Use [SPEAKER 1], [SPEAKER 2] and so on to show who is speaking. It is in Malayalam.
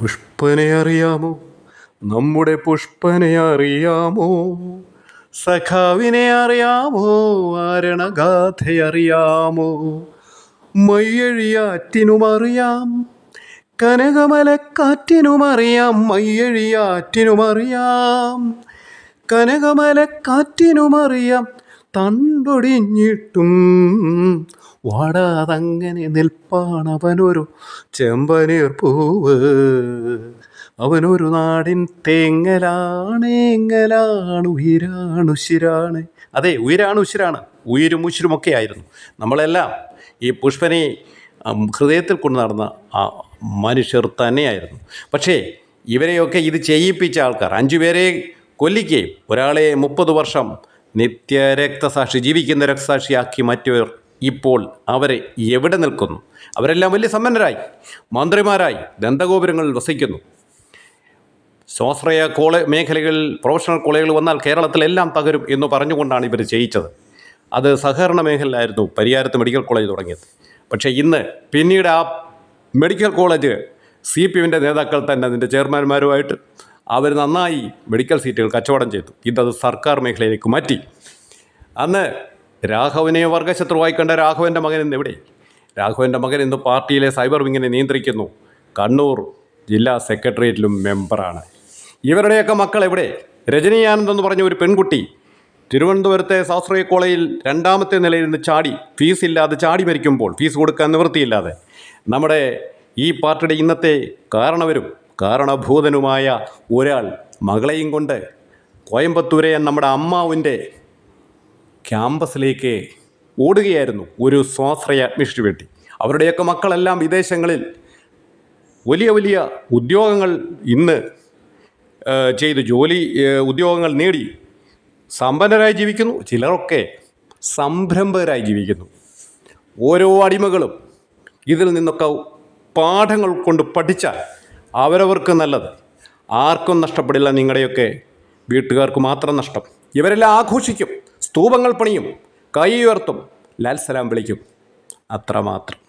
[SPEAKER 1] പുഷ്പനെ അറിയാമോ? നമ്മുടെ പുഷ്പനെ അറിയാമോ? സഖാവിനെ അറിയാമോ? ആരണഗാഥ അറിയാമോ? മയ്യഴിയാറ്റിനും അറിയാം. കനകമലക്കാറ്റിനും അറിയാം മയ്യഴിയാറ്റിനും അറിയാം കനകമലക്കാറ്റിനും അറിയാം തണ്ടൊടിഞ്ഞിട്ടും വാടാതങ്ങനെ നിൽപ്പാണവനൊരു ചെമ്പനീർ പൂവ്. അവനൊരു നാടിൻ തേങ്ങലാണ് എങ്ങലാണ് ഉയരാണ് ഉശിരാണ് അതെ ഉയരാണ് ഉശിരാണ് ഉയരും ഉശിരുമൊക്കെ ആയിരുന്നു. നമ്മളെല്ലാം ഈ പുഷ്പനെ ഹൃദയത്തിൽ കൊണ്ടു നടന്ന ആ മനുഷ്യർ തന്നെയായിരുന്നു. പക്ഷേ ഇവരെയൊക്കെ ഇത് ചെയ്യിപ്പിച്ച ആൾക്കാർ അഞ്ചു പേരെ കൊല്ലിക്കുകയും ഒരാളെ മുപ്പത് വർഷം നിത്യ രക്തസാക്ഷി ജീവിക്കുന്ന രക്തസാക്ഷിയാക്കി മറ്റവർ ഇപ്പോൾ അവരെ എവിടെ നിൽക്കുന്നു? അവരെല്ലാം വലിയ സമ്പന്നരായി മന്ത്രിമാരായി ദന്തഗോപുരങ്ങളിൽ വസിക്കുന്നു. സ്വാശ്രയ കോളേ മേഖലകളിൽ പ്രൊഫഷണൽ കോളേജുകൾ വന്നാൽ കേരളത്തിലെല്ലാം തകരും എന്ന് പറഞ്ഞുകൊണ്ടാണ് ഇവർ ചെയ്യിച്ചത് അത് സഹകരണ മേഖലയിലായിരുന്നു പരിയാരത്ത് മെഡിക്കൽ കോളേജ് തുടങ്ങിയത്. പക്ഷേ ഇന്ന് പിന്നീട് ആ മെഡിക്കൽ കോളേജ് സി പി എമ്മിന്റെ നേതാക്കൾ തന്നെ അതിന്റെ ചെയർമാൻമാരുമായിട്ട് അവർ നന്നായി മെഡിക്കൽ സീറ്റുകൾ കച്ചവടം ചെയ്തു. ഇതത് സർക്കാർ മേഖലയിലേക്ക് മാറ്റി. അന്ന് രാഘവനെ വർഗശത്രുവായി കണ്ട രാഘവന്റെ മകൻ ഇന്ന് എവിടെ? രാഘവന്റെ മകൻ ഇന്ന് പാർട്ടിയിലെ സൈബർ വിങ്ങിനെ നിയന്ത്രിക്കുന്നു. കണ്ണൂർ ജില്ലാ സെക്രട്ടേറിയറ്റിലും മെമ്പറാണ് ഇവരുടെയൊക്കെ മക്കൾ എവിടെ? രജനീയാനന്ദ് എന്ന് പറഞ്ഞ ഒരു പെൺകുട്ടി തിരുവനന്തപുരത്തെ ശാസ്ത്രീയ കോളേജിൽ രണ്ടാമത്തെ നിലയിൽ നിന്ന് ചാടി ഫീസ് ഇല്ലാതെ ചാടി മരിക്കുമ്പോൾ ഫീസ് കൊടുക്കാൻ നിവൃത്തിയില്ലാതെ. നമ്മുടെ ഈ പാർട്ടിയുടെ ഇന്നത്തെ കാരണവരും കാരണഭൂതനുമായ ഒരാൾ മകളെയും കൊണ്ട് കോയമ്പത്തൂരെ നമ്മുടെ അമ്മാവിന്റെ ക്യാമ്പസിലേക്ക് ഓടുകയായിരുന്നു ഒരു സ്വാശ്രയ അഡ്മിഷന് വേണ്ടി അവരുടെയൊക്കെ മക്കളെല്ലാം വിദേശങ്ങളിൽ വലിയ വലിയ ഉദ്യോഗങ്ങൾ ഇന്ന് ചെയ്തു. ജോലി ഉദ്യോഗങ്ങൾ നേടി. സമ്പന്നരായി ജീവിക്കുന്നു. ചിലരൊക്കെ സംരംഭകരായി ജീവിക്കുന്നു. ഓരോ അടിമകളും ഇതിൽ നിന്നൊക്കെ പാഠങ്ങൾ കൊണ്ട് പഠിച്ചാൽ അവരവർക്ക് നല്ലത്. ആർക്കും നഷ്ടപ്പെടില്ല നിങ്ങളുടെയൊക്കെ. വീട്ടുകാർക്ക് മാത്രം നഷ്ടം. ഇവരെല്ലാം ആഘോഷിക്കും. സ്തൂപങ്ങൾ പണിയും. കൈ ഉയർത്തും ലാൽസലാം വിളിക്കും. അത്രമാത്രം.